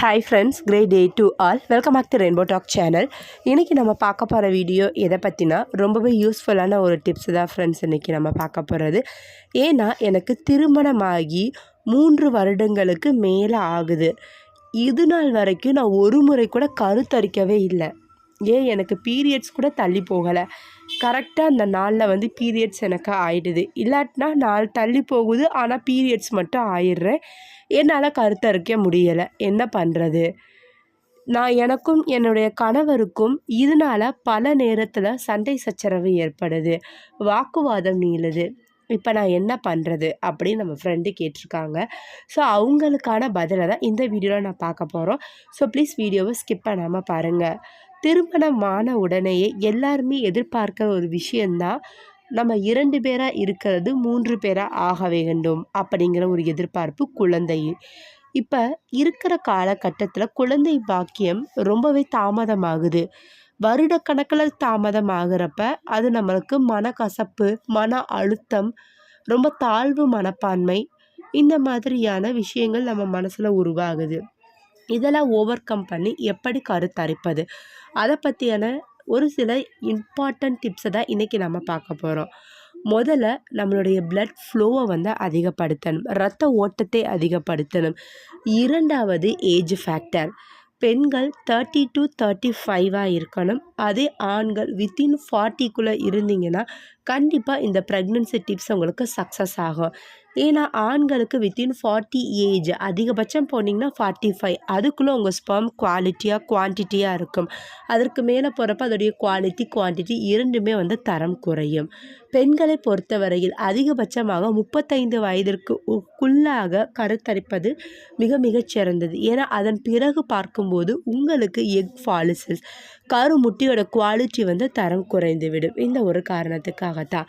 Hi friends great day to all welcome back to rainbow talk channel இன்றைக்கி நம்ம பார்க்க போகிற வீடியோ எதை பற்றினா ரொம்பவே யூஸ்ஃபுல்லான ஒரு டிப்ஸ் தான் ஃப்ரெண்ட்ஸ் இன்றைக்கி நம்ம பார்க்க போகிறது ஏன்னா எனக்கு திருமணமாகி மூன்று வருடங்களுக்கு மேலே ஆகுது. இது நாள் வரைக்கும் நான் ஒரு முறை கூட கருத்தரிக்கவே இல்லை. ஏன் எனக்கு பீரியட்ஸ் கூட தள்ளி போகலை? கரெக்டாக அந்த நாளில் வந்து பீரியட்ஸ் எனக்கு ஆயிடுது. இல்லாட்டினா நாள் தள்ளி போகுது ஆனால் பீரியட்ஸ் மட்டும் ஆயிடுறேன். என்னால் கருத்தரிக்க முடியலை. என்ன பண்ணுறது நான் எனக்கும் என்னுடைய கணவருக்கும் இதனால் பல நேரத்தில் சண்டை சச்சரவு ஏற்படுது. வாக்குவாதம் நீளுது. இப்போ நான் என்ன பண்ணுறது அப்படின்னு நம்ம ஃப்ரெண்டு கேட்டிருக்காங்க. ஸோ அவங்களுக்கான பதிலை தான் இந்த வீடியோவில் நான் பார்க்க போகிறோம் ஸோ ப்ளீஸ் வீடியோவை ஸ்கிப் பண்ணாமல் பாருங்கள் திருமணமான உடனேயே எல்லாருமே எதிர்பார்க்குற ஒரு விஷயந்தான் நம்ம இரண்டு பேராக இருக்கிறது மூன்று பேராக ஆக வேண்டும் அப்படிங்கிற ஒரு எதிர்பார்ப்பு குழந்தை இப்போ இருக்கிற காலகட்டத்தில் குழந்தை பாக்கியம் ரொம்பவே தாமதமாகுது. வருடக்கணக்கில் தாமதமாகிறப்ப அது நம்மளுக்கு மனக்கசப்பு மன அழுத்தம் ரொம்ப தாழ்வு மனப்பான்மை இந்த மாதிரியான விஷயங்கள் நம்ம மனசில் உருவாகுது. இதெல்லாம் ஓவர் கம் பண்ணி எப்படி கருத்தரிப்பது? அதை பற்றியான ஒரு சில இம்பார்ட்டன்ட் டிப்ஸை தான் இன்றைக்கி நம்ம பார்க்க போகிறோம் முதல்ல நம்மளுடைய பிளட் ஃப்ளோவை வந்து அதிகப்படுத்தணும். ரத்த ஓட்டத்தை அதிகப்படுத்தணும். இரண்டாவது ஏஜ் ஃபேக்டர் பெண்கள் தேர்ட்டி டு தேர்ட்டி ஃபைவாக இருக்கணும். அதே ஆண்கள் வித்தின் ஃபார்ட்டிக்குள்ளே இருந்தீங்கன்னா கண்டிப்பாக இந்த ப்ரெக்னென்சி டிப்ஸ் உங்களுக்கு சக்ஸஸ் ஆகும். ஏன்னா ஆண்களுக்கு வித்தின் ஃபார்ட்டி ஏஜ் அதிகபட்சம் போனீங்கன்னா ஃபார்ட்டி ஃபைவ் அதுக்குள்ளே உங்கள் ஸ்பெர்ம் குவாலிட்டியாக குவான்டிட்டியாக இருக்கும். அதற்கு மேலே போகிறப்ப அதோடைய குவாலிட்டி குவான்டிட்டி இரண்டுமே வந்து தரம் குறையும். பெண்களை பொறுத்தவரையில் அதிகபட்சமாக முப்பத்தைந்து வயதிற்குள்ளாக கருத்தரிப்பது மிக மிகச் சிறந்தது ஏன்னா அதன் பிறகு பார்க்கும்போது உங்களுக்கு எக் ஃபாலிசஸ் கருமுட்டியோட குவாலிட்டி வந்து தரம் குறைந்துவிடும். இந்த ஒரு காரணத்துக்காகத்தான்.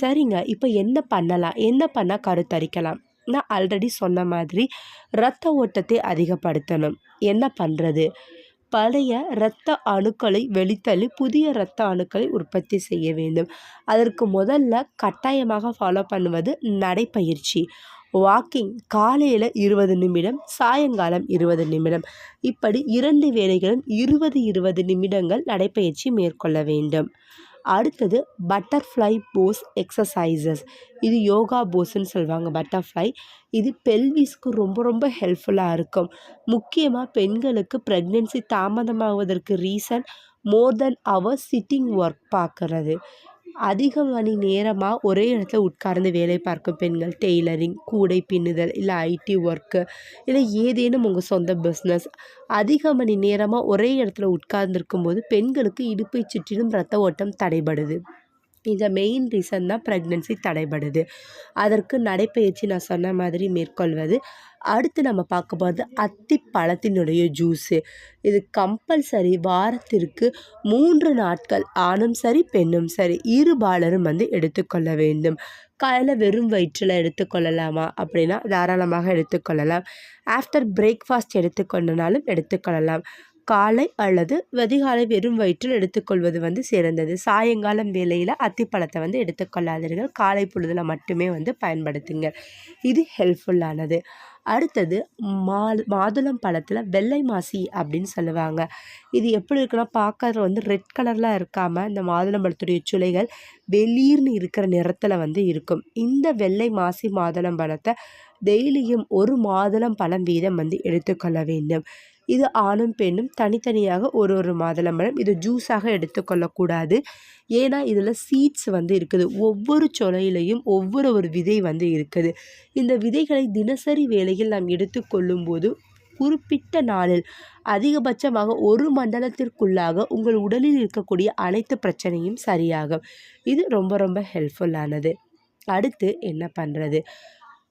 சரிங்க இப்போ என்ன பண்ணலாம்? என்ன பண்ணால் கருத்தரிக்கலாம்? நான் ஆல்ரெடி சொன்ன மாதிரி இரத்த ஓட்டத்தை அதிகப்படுத்தணும். என்ன பண்ணுறது பழைய இரத்த அணுக்களை வெளித்தள்ளி புதிய இரத்த அணுக்களை உற்பத்தி செய்ய வேண்டும். அதற்கு முதல்ல கட்டாயமாக ஃபாலோ பண்ணுவது நடைப்பயிற்சி. வாக்கிங் காலையில் இருபது நிமிடம் சாயங்காலம் இருபது நிமிடம். இப்படி இரண்டு வேளைகளும் இருபது இருபது நிமிடங்கள் நடைப்பயிற்சி மேற்கொள்ள வேண்டும். அடுத்தது பட்டர்ஃப்ளை போஸ் எக்ஸசைசஸ் இது யோகா போஸ்ன்னு சொல்லுவாங்க பட்டர்ஃப்ளை இது பெல்விஸ்க்கு ரொம்ப ரொம்ப ஹெல்ப்ஃபுல்லாக இருக்கும். முக்கியமாக பெண்களுக்கு ப்ரெக்னென்சி தாமதமாவதற்கு ரீசன் மோர் தென் அவர் சிட்டிங் ஒர்க் பார்க்குறது. அதிக மணி நேரமாக ஒரே இடத்துல உட்கார்ந்து வேலை பார்க்கும் பெண்கள் டெய்லரிங் கூடை பின்னுதல் இல்லை ஐடி ஒர்க்கு இல்லை ஏதேனும் உங்கள் சொந்த பிஸ்னஸ் அதிக மணி நேரமாக ஒரே இடத்துல உட்கார்ந்துருக்கும் போது பெண்களுக்கு இடுப்பை சுற்றிலும் ரத்த ஓட்டம் தடைபடுது. இந்த மெயின் ரீசன் தான் ப்ரெக்னென்சி தடைபடுது. அதற்கு நடைப்பயிற்சி நான் சொன்ன மாதிரி மேற்கொள்வது. அடுத்து நம்ம பார்க்க போகிறது அத்தி பழத்தினுடைய ஜூஸு இது கம்பல்சரி வாரத்திற்கு மூன்று நாட்கள் ஆணும் சரி பெண்ணும் சரி இரு பாலரும் வந்து எடுத்துக்கொள்ள வேண்டும். காலையில் வெறும் வயிற்றில் எடுத்துக்கொள்ளலாமா அப்படின்னா தாராளமாக எடுத்துக்கொள்ளலாம் ஆஃப்டர் பிரேக்ஃபாஸ்ட் எடுத்துக்கொண்டனாலும் எடுத்துக்கொள்ளலாம் காலை அல்லது வெதிகாலை வெறும் வயிற்றில் எடுத்துக்கொள்வது வந்து சிறந்தது. சாயங்காலம் வேலையில் அத்திப்பழத்தை வந்து எடுத்துக்கொள்ளாதீர்கள். காலை பொழுதில் மட்டுமே வந்து பயன்படுத்துங்க இது ஹெல்ப்ஃபுல்லானது அடுத்தது மா மாதுளம் பழத்தில் வெள்ளை மாசி அப்படின்னு சொல்லுவாங்க. இது எப்படி இருக்குன்னா பார்க்கறது வந்து ரெட் கலரில் இருக்காமல் இந்த மாதுளம் பழத்துடைய சுளைகள் வெளிர்னு இருக்கிற நிறத்தில் வந்து இருக்கும். இந்த வெள்ளை மாசி மாதுளம் பழத்தை டெய்லியும் ஒரு மாதுளம் பழம் வீதம் வந்து எடுத்துக்கொள்ள வேண்டும். இது ஆணும் பெண்ணும் தனித்தனியாக ஒரு ஒரு மாதுளம்பழம். இது ஜூஸாக எடுத்துக்கொள்ளக்கூடாது. ஏன்னா இதில் சீட்ஸ் வந்து இருக்குது. ஒவ்வொரு சொலையிலையும் ஒவ்வொரு ஒரு விதை வந்து இருக்குது. இந்த விதைகளை தினசரி வேளையில் நாம் எடுத்துக்கொள்ளும் போது குறிப்பிட்ட நாளில் அதிகபட்சமாக ஒரு மண்டலத்திற்குள்ளாக உங்கள் உடலில் இருக்கக்கூடிய அனைத்து பிரச்சனையும் சரியாகும். இது ரொம்ப ரொம்ப ஹெல்ப்ஃபுல்லானது அடுத்து என்ன பண்ணுறது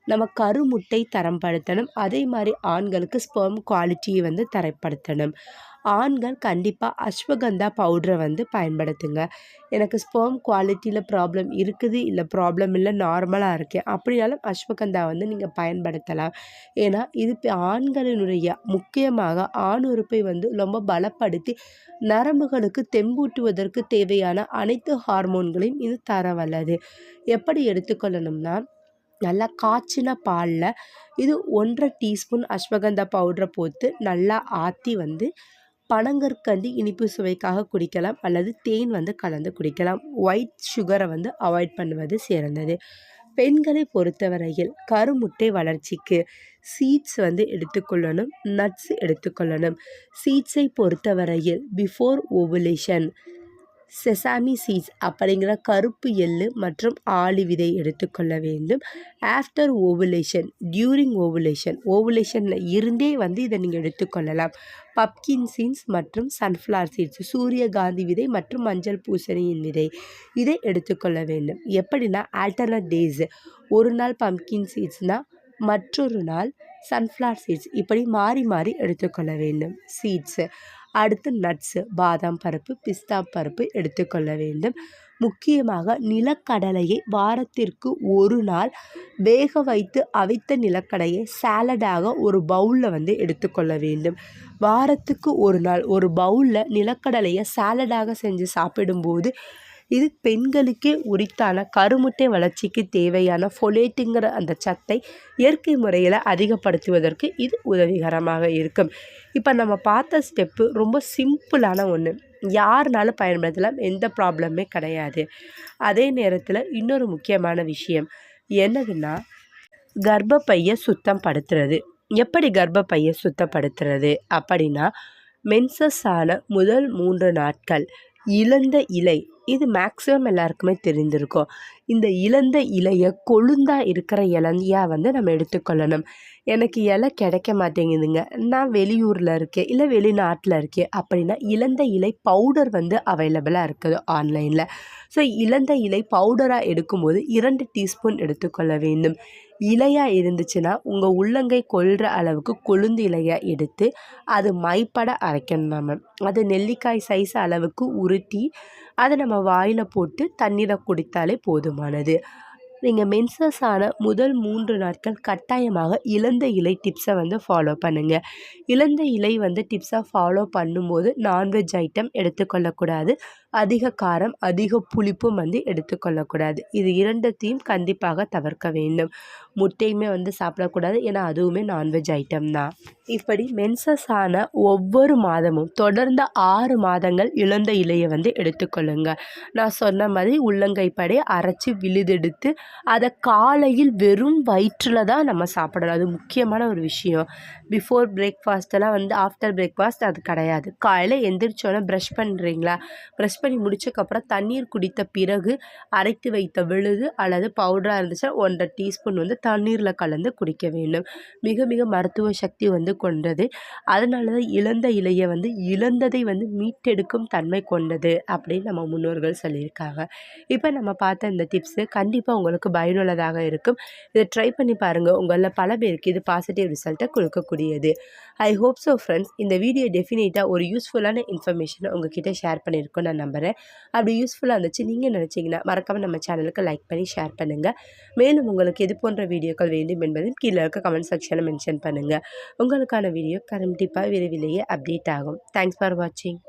நம்ம கருமுட்டை தரப்படுத்தணும். அதே மாதிரி ஆண்களுக்கு ஸ்பெர்ம் குவாலிட்டியை வந்து தரப்படுத்தணும். ஆண்கள் கண்டிப்பாக அஸ்வகந்தா பவுட்ரை வந்து பயன்படுத்துங்க. எனக்கு ஸ்பெர்ம் குவாலிட்டியில் ப்ராப்ளம் இருக்குது இல்லை ப்ராப்ளம் இல்லை நார்மலாக இருக்கேன் அப்படினாலும் அஸ்வகந்தா வந்து நீங்கள் பயன்படுத்தலாம். ஏன்னா இது ஆண்களினுடைய முக்கியமாக ஆண் உறுப்பை வந்து ரொம்ப பலப்படுத்தி நரம்புகளுக்கு தெம்பூட்டுவதற்கு தேவையான அனைத்து ஹார்மோன்களையும் இது தர வல்லது எப்படி எடுத்துக்கொள்ளணும்னா நல்லா காய்ச்சின பாலில் இது ஒன்றரை டீஸ்பூன் அஸ்வகந்தா பவுடரை போட்டு நல்லா ஆற்றி வந்து பனங்கற்கண்டு இனிப்பு சுவைக்காக குடிக்கலாம் அல்லது தேன் வந்து கலந்து குடிக்கலாம். ஒயிட் சுகரை வந்து அவாய்ட் பண்ணுவது சிறந்தது. பெண்களை பொறுத்தவரையில் கருமுட்டை வளர்ச்சிக்கு சீட்ஸ் வந்து எடுத்துக்கொள்ளணும் நட்ஸ் எடுத்துக்கொள்ளணும். சீட்ஸை பொறுத்தவரையில் பிஃபோர் ஓவுலேஷன் செசாமி சீட்ஸ் அப்படிங்கிற கருப்பு எள்ளு மற்றும் ஆளி விதை எடுத்துக்கொள்ள வேண்டும். ஆஃப்டர் ஓவுலேஷன் டியூரிங் ஓவுலேஷன் ஓவுலேஷனில் இருந்தே வந்து இதை நீங்கள் எடுத்துக்கொள்ளலாம் பப்கின் சீன்ஸ் மற்றும் சன்ஃப்ளவர் சீட்ஸ் சூரியகாந்தி விதை மற்றும் மஞ்சள் பூசணியின் விதை. இதை எடுத்துக்கொள்ள வேண்டும். எப்படின்னா ஆல்டர்னேட் டேஸ் ஒரு நாள் பம்கின் சீட்ஸ்னால் மற்றொரு நாள் சன்ஃப்ளவர் சீட்ஸ் இப்படி மாறி மாறி எடுத்துக்கொள்ள வேண்டும். சீட்ஸு அடுத்து நட்ஸு பாதாம் பருப்பு பிஸ்தா பருப்பு எடுத்துக்கொள்ள வேண்டும். முக்கியமாக நிலக்கடலையை வாரத்திற்கு ஒரு நாள் வேக வைத்து அவித்த நிலக்கடையை சாலடாக ஒரு பவுலில் வந்து எடுத்துக்கொள்ள வேண்டும். வாரத்துக்கு ஒரு நாள் ஒரு பவுலில் நிலக்கடலையை சாலடாக செஞ்சு சாப்பிடும்போது இது பெண்களுக்கே உரித்தான கருமுட்டை வளர்ச்சிக்கு தேவையான ஃபொலேட்டுங்கிற அந்த சத்தை இயற்கை முறையில் அதிகப்படுத்துவதற்கு இது உதவிகரமாக இருக்கும். இப்போ நம்ம பார்த்த ஸ்டெப்பு ரொம்ப சிம்பிளான ஒன்று யாருனாலும் பயன்படுத்தலாம் எந்த ப்ராப்ளமே கிடையாது. அதே நேரத்தில் இன்னொரு முக்கியமான விஷயம். என்னதுன்னா கர்ப்பப்பையை சுத்தம் படுத்துறது எப்படி கர்ப்பப்பையை சுத்தப்படுத்துறது அப்படின்னா மென்சஸ் ஆன முதல் மூன்று நாட்கள் இழந்த இலை. இது மேக்ஸிமம் எல்லாருக்குமே தெரிந்திருக்கும். இந்த இழந்த இலையை கொழுந்தாக இருக்கிற இலந்தையாக வந்து நம்ம எடுத்துக்கொள்ளணும். எனக்கு இலை கிடைக்க மாட்டேங்குதுங்க. நான் வெளியூரில் இருக்கேன் இல்லை வெளிநாட்டில் இருக்கேன் அப்படின்னா இழந்த இலை பவுடர் வந்து அவைலபிளாக இருக்குது ஆன்லைனில் ஸோ இழந்த இலை பவுடராக எடுக்கும்போது இரண்டு டீஸ்பூன் எடுத்துக்கொள்ள வேண்டும். இலையாக இருந்துச்சுன்னா உங்கள் உள்ளங்கை கொள்கிற அளவுக்கு கொழுந்து இலையாக எடுத்து அது மைப்பட அரைக்கணும் நம்ம அது நெல்லிக்காய் சைஸ் அளவுக்கு உருட்டி அதை நம்ம வாயில் போட்டு தண்ணீரை குடித்தாலே போதுமானது. நீங்கள் மென்சஸ் ஆன முதல் மூன்று நாட்கள் கட்டாயமாக இழந்த இலை டிப்ஸை வந்து ஃபாலோ பண்ணுங்கள் இழந்த இலை வந்து டிப்ஸை ஃபாலோ பண்ணும்போது நான்வெஜ் ஐட்டம் எடுத்துக்கொள்ளக்கூடாது. அதிக காரம் அதிக புளிப்பும் வந்து எடுத்துக்கொள்ளக்கூடாது. இது இரண்டத்தையும் கண்டிப்பாக தவிர்க்க வேண்டும். முட்டையுமே வந்து சாப்பிடக்கூடாது. ஏன்னா அதுவுமே நான்வெஜ் ஐட்டம் தான். இப்படி மென்சஸ் ஆன ஒவ்வொரு மாதமும் தொடர்ந்த ஆறு மாதங்கள் இழந்த இலையை வந்து எடுத்துக்கொள்ளுங்க. நான் சொன்ன மாதிரி உள்ளங்கைப்படை அரைச்சி விழுதெடுத்து அதை காலையில் வெறும் வயிற்றில் தான் நம்ம சாப்பிடணும். அது முக்கியமான ஒரு விஷயம். பிஃபோர் பிரேக்ஃபாஸ்ட்டெல்லாம் வந்து ஆஃப்டர் பிரேக்ஃபாஸ்ட் அது கிடையாது. காலையில் எந்திரிச்சோன்னே ப்ரஷ் பண்ணுறீங்களா ப்ரஷ் பண்ணி முடிச்சக்கப்புறம் தண்ணீர் குடித்த பிறகு அரைத்து வைத்த விழுது அல்லது பவுடராக இருந்துச்சுன்னா ஒன்றரை டீஸ்பூன் வந்து தண்ணீரில் கலந்து குடிக்க வேண்டும். மிக மிக மருத்துவ சக்தி வந்து கொண்டது. அதனால தான் இழந்த இலையை வந்து இழந்ததை வந்து மீட்டெடுக்கும் தன்மை கொண்டது அப்படின்னு நம்ம முன்னோர்கள் சொல்லியிருக்காங்க. இப்போ நம்ம பார்த்த இந்த டிப்ஸு கண்டிப்பாக உங்களுக்கு பயனுள்ளதாக இருக்கும். இதை ட்ரை பண்ணி பாருங்கள் உங்களில் பல பேருக்கு இது பாசிட்டிவ் ரிசல்ட்டை கொடுக்கக்கூடியது. ஐ ஹோப் ஸோ ஃப்ரெண்ட்ஸ் இந்த வீடியோ டெஃபினேட்டாக ஒரு யூஸ்ஃபுல்லான இன்ஃபர்மேஷனை உங்ககிட்ட ஷேர் பண்ணியிருக்கோம் நான் நம்புகிறேன் அப்படி யூஸ்ஃபுல்லாக இருந்துச்சு நீங்கள் நினச்சிங்கன்னா மறக்காமல் நம்ம சேனலுக்கு லைக் பண்ணி ஷேர் பண்ணுங்கள் மேலும் உங்களுக்கு எது போன்ற வீடியோக்கள் வேண்டும் என்பதையும் கீழே இருக்க கமெண்ட் செக்ஷனில் மென்ஷன் பண்ணுங்கள் உங்களுக்கான வீடியோ கண்டிப்பாக விரைவிலேயே அப்டேட் ஆகும். தேங்க்ஸ் ஃபார் வாட்சிங்